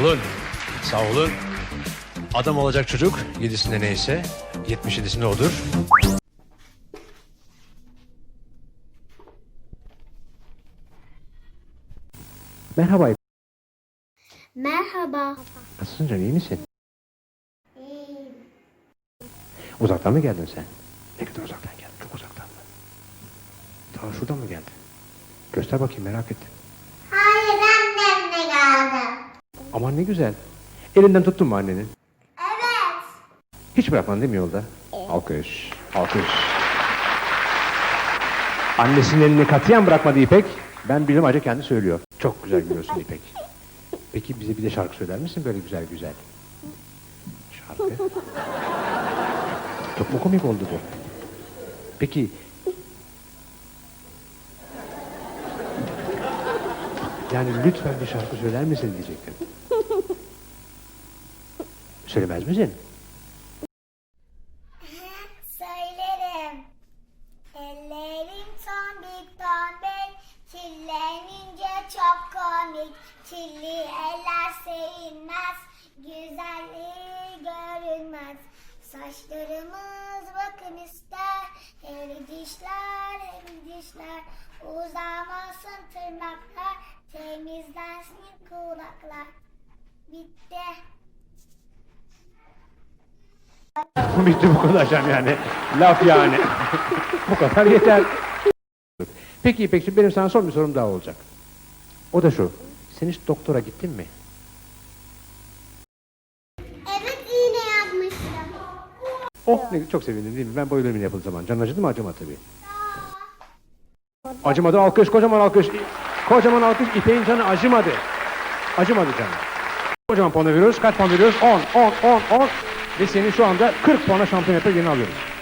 olun. Sağ olun. Adam olacak çocuk yedisinde neyse 77'sinde odur. Merhaba. Merhaba. Nasılsın canım iyi misin? İyiyim. Uzaktan mı geldin sen? Ne kadar uzaktan geldin? Çok uzaktan mı? Ta şuradan mı geldin? Göster bakayım merak ettim. Aman ne güzel. Elinden tuttun mu annenin? Evet. Hiç bırakmadın değil mi yolda? Alkış, alkış. Annesinin elini katiyen bırakmadı İpek. Ben bilirim acı kendi söylüyor. Çok güzel gülüyorsun İpek. Peki bize bir de şarkı söyler misin böyle güzel güzel? Şarkı. Çok mu komik oldu bu? Peki... Yani lütfen bir şarkı söyler misin diyecektim. Söylemez misin? Söylerim. Ellerim tombik tombik, çillenince çok komik. Çilli eller sevinmez, güzelliği görünmez. Saçlarımız bakın ister, hem dişler hem dişler. Uzamasın tırnaklar, temizlensin kulaklar. Bitti. Bitti bu kadar canım yani. Laf yani. bu kadar yeter. Peki İpekciğim benim sana son bir sorum daha olacak. O da şu. Sen hiç doktora gittin mi? Evet iğne yapmıştım. Oh ne çok sevindim değil mi? Ben bayılıyorum yine yapıldığı zaman. Canın acıdı mı acımadı tabii. Acımadı alkış kocaman alkış. Kocaman alkış İpek'in canı acımadı. Acımadı canı. Kocaman puan veriyoruz. Kaç puan veriyoruz? 10, 10, 10, 10. Ve seni şu anda 40 puana şampiyon yapıp yeni alıyoruz.